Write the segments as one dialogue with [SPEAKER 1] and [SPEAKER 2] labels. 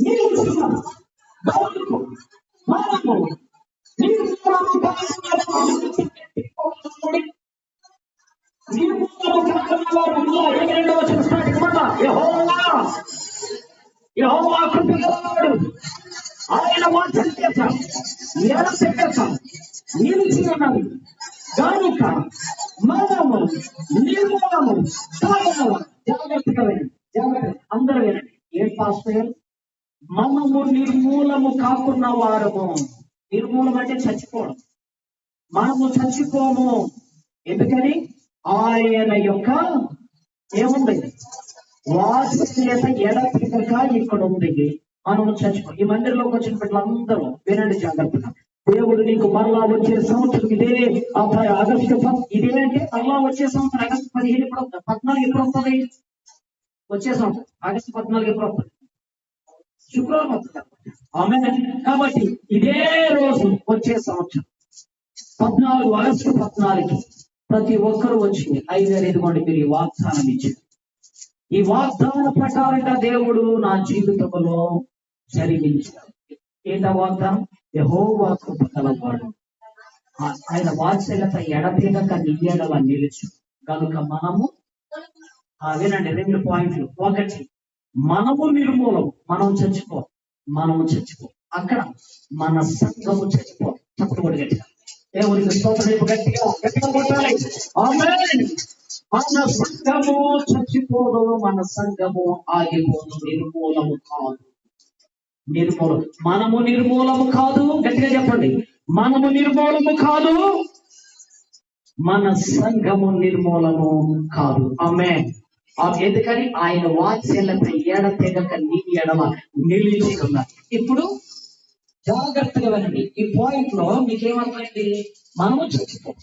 [SPEAKER 1] నిలుచున్న గౌరవము, మనము నిర్మూలము కావాలి. నిర్మూలము కాకుండా వారు ఇరవై రెండవ వచనం start ఇవ్వండి. కృపగలవాడు ఆయన వాక్యం చేత ఎడతెగక నిలిచి ఉన్నది మనము నిర్మూలము జాగ్రత్తగా వినండి జాగ్రత్త అందరూ వినండి ఏం పాస్టర్? మనము నిర్మూలము కాకున్న వారము. నిర్మూలం అంటే చచ్చిపోవడం. మనము చచ్చిపోము. ఎందుకని? ఆయన యొక్క ఏముంది? వాత్సల్యత ఎడతెగక ఇక్కడ ఉంది మనము చచ్చిపో ఈ మందిరంలోకి వచ్చిన బిడ్డలందరూ వినండి జాగ్రత్తగా. దేవుడు నీకు మరలా వచ్చే సంవత్సరం ఇదే ఆ ఆగస్టు పద్- ఇదే అంటే మరలా వచ్చే సంవత్సరం ఆగస్టు పదిహేను ఇప్పుడు పద్నాలుగు ఎప్పుడు వస్తుంది వచ్చే సంవత్సరం ఆగస్టు పద్నాలుగు ఎప్పుడు వస్తుంది శుక్రవారం వస్తుంది ఆమె కాబట్టి ఇదే రోజు వచ్చే సంవత్సరం. పద్నాలుగు ఆగస్టు పద్నాలుగు ప్రతి ఒక్కరు వచ్చి ఐదు ఇదిగోండి మీరు ఈ వాగ్దానం ఇచ్చారు. ఈ వాగ్దాన ప్రకారంగా దేవుడు నా జీవితంలో జరిగించాడు. ఏంట వాగ్దానం? యహోవా కృప కలవాడు. ఆయన వాత్సల్యత ఎడతీగక నియ్యడల నిలుచు. కనుక మనము వినండి రెండు పాయింట్లు. ఒకటి మనము నిర్మూలం మనం చచ్చిపో మనము చచ్చిపో అక్కడ మన సంఘము చచ్చిపో చెప్పకూడదు గట్టిగా. దేవునికి స్తోత్రం గట్టిగా గట్టిగా కొట్టాలి. మన సంఘము చచ్చిపోదు మన సంఘము ఆగిపోదు. నిర్మూలము కాదు. నిర్మూలం మనము నిర్మూలము కాదు. గట్టిగా చెప్పండి. మనము నిర్మూలము కాదు. మన సంఘము నిర్మూలము కాదు. ఆమె ఎందుకని ఆయన వాత్సల్యత ఏడ తెగక నీ ఎడమ నిలిచి ఉన్నారు ఇప్పుడు జాగ్రత్తగా వినండి ఈ పాయింట్లో మీకేమర్థమైంది? మనము చచ్చిపోం.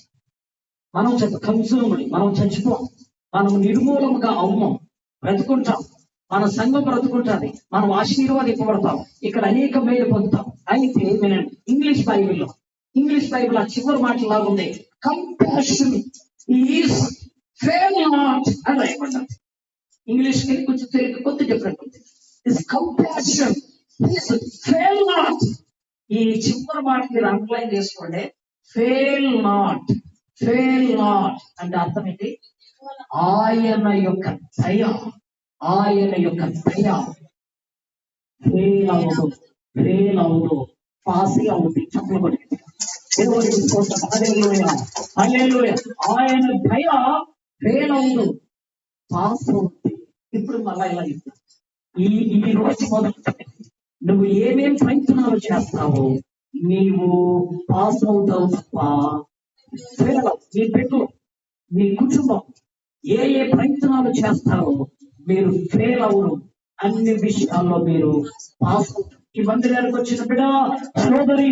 [SPEAKER 1] మనం చచ్చి కన్సూమ్డ్ మనం చచ్చిపోం. మనం నిర్మూలముగా అమ్మం బ్రతుకుంటాం. మన సంఘం బ్రతుకుంటుంది. మనం ఆశీర్వాదింపబడతాం. ఇక్కడ అనేక మేలు పొందుతాం. అయితే వినండి. ఇంగ్లీష్ బైబిల్లో ఇంగ్లీష్ బైబిల్ ఆ చివరి మాటలాగా ఉంది కంపాషన్ ఈస్ ఫెయిల్ నాట్ అని రాయబడ్డారు ఇంగ్లీష్కి కొంచెం తెలుగు కొద్ది డిఫరెంట్ ఉంది ఇస్ కంపాషన్ ఫెయిల్ నాట్ ఈ చివరి మాట మీరు అండర్లైన్ చేసుకోండి. ఫెయిల్ నాట్ ఫెయిల్ నాట్ అంటే అర్థం ఏంటి? ఆయన యొక్క దయ ఆయన యొక్క దయ. ఫెయిల్ అవదు ఫెయిల్ అవదు పాసి అవుతుంది చెప్పలు కొట్టి ఆయన దయ ఫెయిల్ అవదు పాస్ అవుతుంది ఇప్పుడు మళ్ళా ఇలా ఈ ఈ రోజు మొదలు నువ్వు ఏమేం ప్రయత్నాలు చేస్తావో నీవు పాస్ అవుతావు తప్ప పిల్లలు మీ నీ పెట్టు కుటుంబం ఏ ఏ ప్రయత్నాలు చేస్తారో మీరు ఫెయిల్ అవరు అన్ని విషయాల్లో మీరు పాస్ అవుతారు. ఈ మందిరానికి వచ్చిన బిడ సోదరి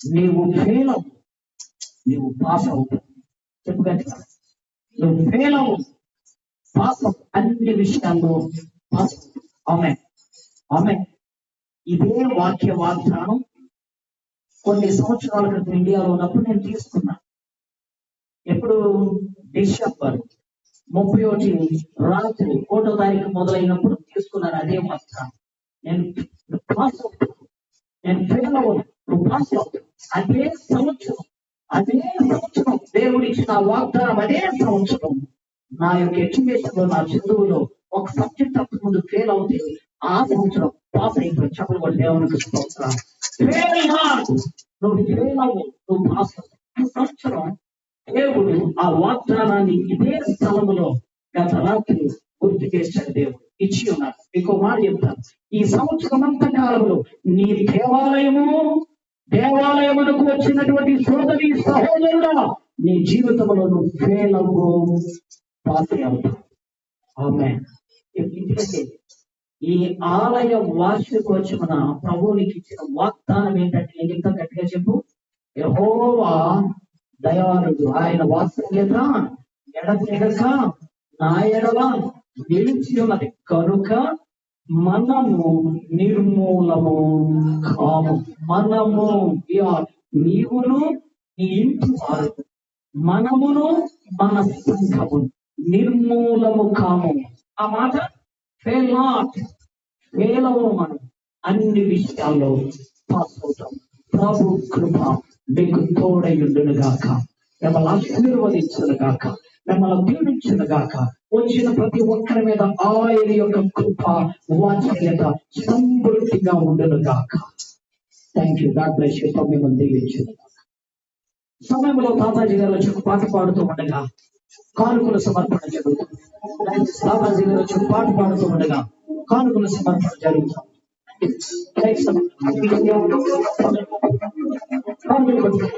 [SPEAKER 1] నీవు ఫెయిల్ అవు నీవు పాస్ అవుతావు. చెప్పు నువ్వు ఫెయిల్ అవు పాస్ అన్ని విషయాల్లో పాస్ ఆమె ఆమె ఇదే వాక్య వాగ్దానం కొన్ని సంవత్సరాల క్రితం ఇండియాలో ఉన్నప్పుడు నేను తీసుకున్నా. ఎప్పుడు డిసెంబర్ ముప్పై ఒకటి రాత్రి ఒకటో తారీఖు మొదలైనప్పుడు తీసుకున్నాను అదే వాగ్దానం. నేను పాస్ అవుతాను నేను ఫెయిల్ అవ్వను పాస్ అదే సంవత్సరం. అదే సంవత్సరం దేవుడు ఇచ్చిన వాగ్దానం అదే సంవత్సరం. నా యొక్క ఎడ్యుకేషన్లో నా చదువులో ఒక సబ్జెక్ట్ అప్పుడు ముందు ఫెయిల్ అవుతే ఆ సంవత్సరం పాస్ అయిపోయి చెప్పలు కూడా దేవునికి స్తోత్రం ఫెయిల్ నువ్వు ఫెయిల్ అవ్వు నువ్వు పాస్ ఈ సంవత్సరం దేవుడు ఆ వాగ్దానాన్ని ఇదే స్థలంలో గత రాత్రి గుర్తు చేశాడు దేవుడు. ఇచ్చి ఉన్నారు ఇంకో మాట చెప్తాను. ఈ సంవత్సరం అంత కాలంలో నీ దేవాలయము దేవాలయమునకు వచ్చినటువంటి సోదరి సహోదరుడా నీ జీవితంలో నువ్వు ఫెయిల్ అవ్వు. పాస్ అవుతావు ఆమె ఇంటికి ఈ ఆలయ వార్షికోత్సవన ప్రభువునికి ఇచ్చిన వాగ్దానం ఏంటంటే నేను ఇంకా గట్టిగా చెప్పు? యహోవా దయాళుడు. ఆయన వాత్సల్యత ఎడతెగక నా ఎడల నిలిచి ఉన్నది. కనుక మనము నిర్మూలము కాము. మనము నీవును నీ ఇంటి వారు. మనమును మన సంఘము. నిర్మూలము కాము. ఆ మాట? ఫెయిల్ నాట్ ఫెయిల్ అవ్వం మనం. అన్ని విషయాల్లో పాస్ అవుతాం. ప్రభు కృప మీకు తోడయుండును గాక మిమ్మల్ని ఆశీర్వదించును గాక. మిమ్మల్ని దీవించును గాక. వచ్చిన ప్రతి ఒక్కరి మీద ఆయన యొక్క కృప వాత్సల్యత సమృద్ధిగా ఉండును గాక. Thank you God bless you మిమ్మల్ని దీవించును సమయంలో తాతాజీ గారు వచ్చి ఒక పాట పాడుతూ ఉండగా కానుకల సమర్పణ జరుగుతుంది. తాతాజీ గారు వచ్చి ఒక పాట పాడుతూ ఉండగా కానుకల సమర్పణ జరుగుతుంది కానుకలు